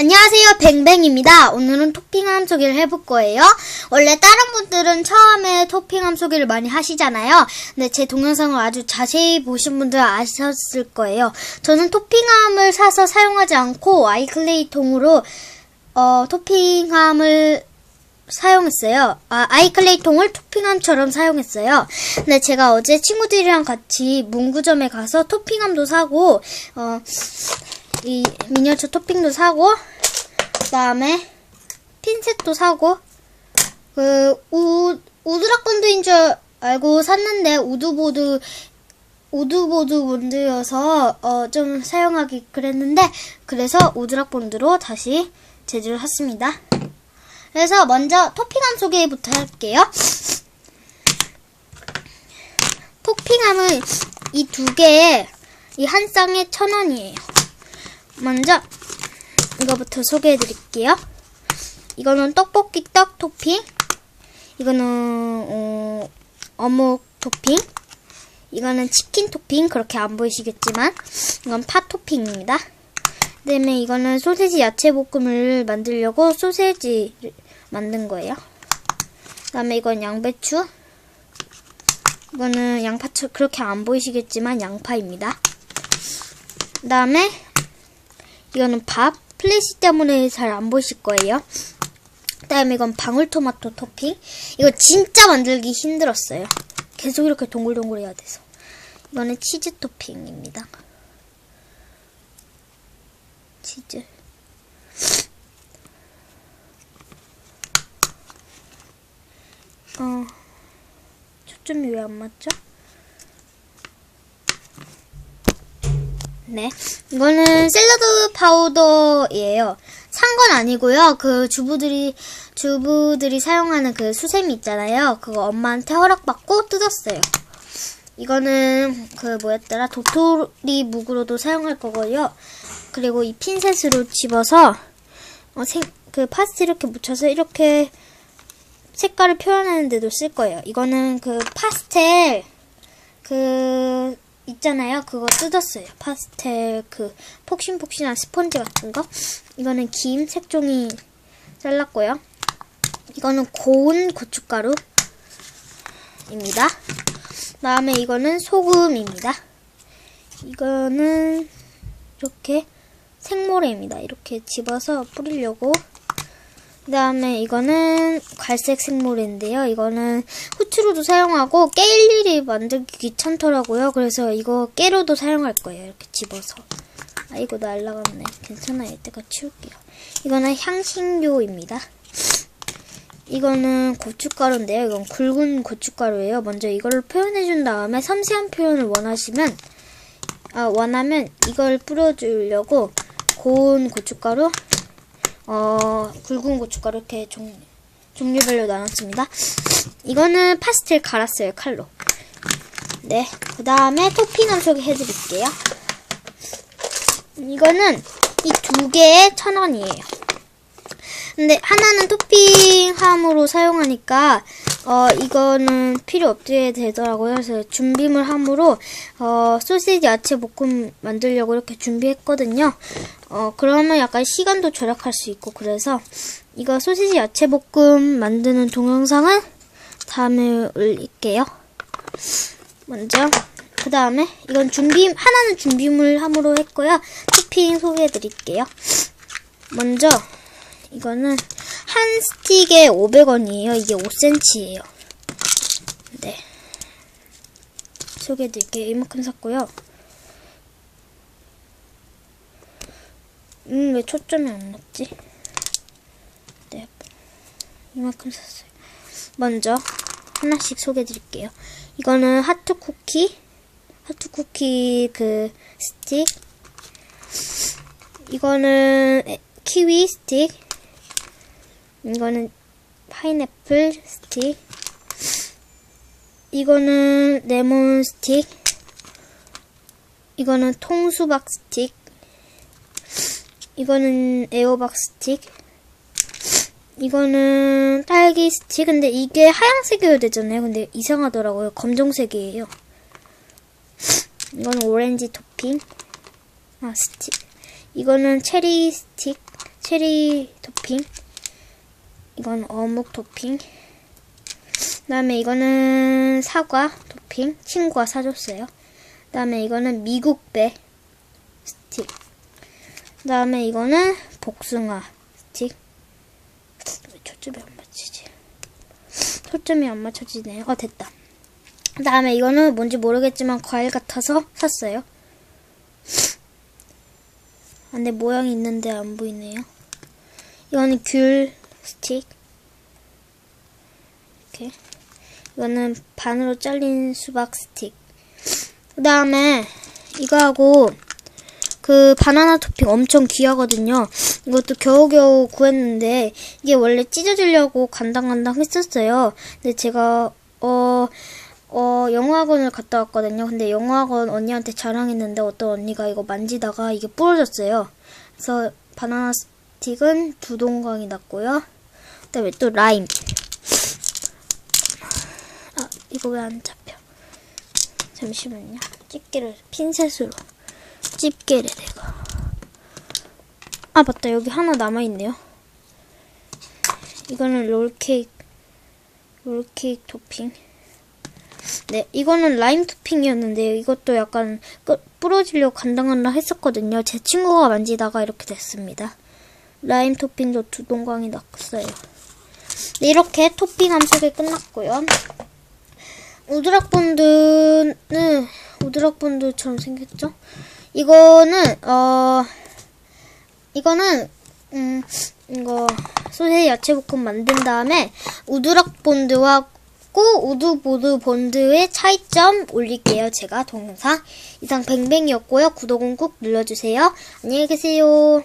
안녕하세요, 뱅뱅입니다. 오늘은 토핑함 소개를 해볼 거예요. 원래 다른 분들은 처음에 토핑함 소개를 많이 하시잖아요. 근데 제 동영상을 아주 자세히 보신 분들은 아셨을 거예요. 저는 토핑함을 사서 사용하지 않고 아이클레이 통으로 어, 토핑함을 사용했어요. 아, 아이클레이 통을 토핑함처럼 사용했어요. 근데 제가 어제 친구들이랑 같이 문구점에 가서 토핑함도 사고, 어, 이 미니어처 토핑도 사고, 그 다음에 핀셋도 사고, 그, 우, 우드락본드인 줄 알고 샀는데, 우드보드, 우드보드 본드여서, 어, 좀 사용하기 그랬는데, 그래서 우드락 본드로 다시 제주를 샀습니다. 그래서 먼저 토핑함 소개부터 할게요. 토핑함은 이 두 개에 이 한 쌍에 천 원이에요. 먼저 이거부터 소개해 드릴게요. 이거는 떡볶이 떡 토핑. 이거는 어, 어묵 토핑. 이거는 치킨 토핑. 그렇게 안 보이시겠지만 이건 파 토핑입니다. 그다음에 이거는 소세지 야채 볶음을 만들려고 소세지를 만든 거예요. 그다음에 이건 양배추. 이거는 양파처 그렇게 안 보이시겠지만 양파입니다. 그다음에 이거는 밥. 플래시 때문에 잘 안 보이실 거예요. 그다음에 이건 방울토마토 토핑. 이거 진짜 만들기 힘들었어요. 계속 이렇게 동글동글 해야 돼서. 이거는 치즈 토핑입니다. 치즈. 어, 초점이 왜 안 맞죠? 네. 이거는 샐러드 파우더예요. 산 건 아니고요. 그 주부들이, 주부들이 사용하는 그 수세미 있잖아요. 그거 엄마한테 허락받고 뜯었어요. 이거는 그 뭐였더라? 도토리 묵으로도 사용할 거고요. 그리고 이 핀셋으로 집어서 어, 생, 그 파스트 이렇게 묻혀서 이렇게 색깔을 표현하는 데도 쓸 거예요. 이거는 그 파스텔 그 있잖아요. 그거 뜯었어요. 파스텔 그 폭신폭신한 스펀지 같은 거. 이거는 김 색종이 잘랐고요. 이거는 고운 고춧가루입니다. 다음에 이거는 소금입니다. 이거는 이렇게 생모래입니다. 이렇게 집어서 뿌리려고. 그 다음에 이거는 갈색 생모래인데요. 이거는 후추로도 사용하고 깰 일이 만들기 귀찮더라고요. 그래서 이거 깨로도 사용할 거예요. 이렇게 집어서. 아이고 날라갔네. 괜찮아요. 이때가 치울게요. 이거는 향신료입니다. 이거는 고춧가루인데요. 이건 굵은 고춧가루예요. 먼저 이걸 표현해준 다음에 섬세한 표현을 원하시면 아, 원하면 이걸 뿌려주려고 고운 고춧가루, 어, 굵은 고춧가루 이렇게 종, 종류별로 나눴습니다. 이거는 파스텔 갈았어요, 칼로. 네, 그 다음에 토핑을 소개해드릴게요. 이거는 이 두 개에 천 원이에요. 근데 하나는 토핑함으로 사용하니까 어 이거는 필요 없게 되더라고요. 그래서 준비물 함으로 어 소시지 야채 볶음 만들려고 이렇게 준비했거든요. 어 그러면 약간 시간도 절약할 수 있고 그래서 이거 소시지 야채 볶음 만드는 동영상은 다음에 올릴게요. 먼저 그 다음에 이건 준비 하나는 준비물 함으로 했고요. 토핑 소개해 드릴게요. 먼저 이거는 한 스틱에 500원이에요. 이게 5cm예요. 네. 소개해드릴게요. 이만큼 샀고요. 음, 왜 초점이 안 났지? 네. 이만큼 샀어요. 먼저 하나씩 소개해드릴게요. 이거는 하트 쿠키. 하트 쿠키 그 스틱. 이거는 키위 스틱. 이거는 파인애플 스틱. 이거는 레몬 스틱. 이거는 통수박 스틱. 이거는 에어박 스틱. 이거는 딸기 스틱. 근데 이게 하얀색이어야 되잖아요. 근데 이상하더라고요. 검정색이에요. 이거는 오렌지 토핑. 아, 스틱. 이거는 체리 스틱. 체리 토핑. 이건 어묵 토핑. 그 다음에 이거는 사과 토핑. 친구가 사줬어요. 그 다음에 이거는 미국배 스틱. 그 다음에 이거는 복숭아 스틱. 왜 초점이 안 맞추지? 초점이 안 맞춰지네요. 어 됐다. 그 다음에 이거는 뭔지 모르겠지만 과일 같아서 샀어요. 안에 모양이 있는데 안 보이네요. 이거는 귤 스틱. 이렇게. 이거는 반으로 잘린 수박 스틱. 그 다음에 이거하고 그 바나나 토핑 엄청 귀하거든요. 이것도 겨우겨우 구했는데 이게 원래 찢어지려고 간당간당 했었어요. 근데 제가 어, 어, 영어학원을 갔다 왔거든요. 근데 영어학원 언니한테 자랑했는데 어떤 언니가 이거 만지다가 이게 부러졌어요. 그래서 바나나 스틱은 두 동강이 났고요. 그다음에 또 라임. 아, 이거 왜 안 잡혀? 잠시만요. 집게를 핀셋으로 집게를 내가. 아 맞다 여기 하나 남아 있네요. 이거는 롤케이크 롤케이크 토핑. 네, 이거는 라임 토핑이었는데요. 이것도 약간 끄- 부러지려고 간당간당 했었거든요. 제 친구가 만지다가 이렇게 됐습니다. 라임 토핑도 두 동강이 났어요. 네, 이렇게 토핑 함석이 끝났고요. 우드락본드는 우드락본드처럼 생겼죠? 이거는 어 이거는 음 이거 소세지 야채 볶음 만든 다음에 우드락 본드와 고 우드보드 본드의 차이점 올릴게요. 제가 동영상 이상 뱅뱅이었고요. 구독은 꾹 눌러주세요. 안녕히 계세요.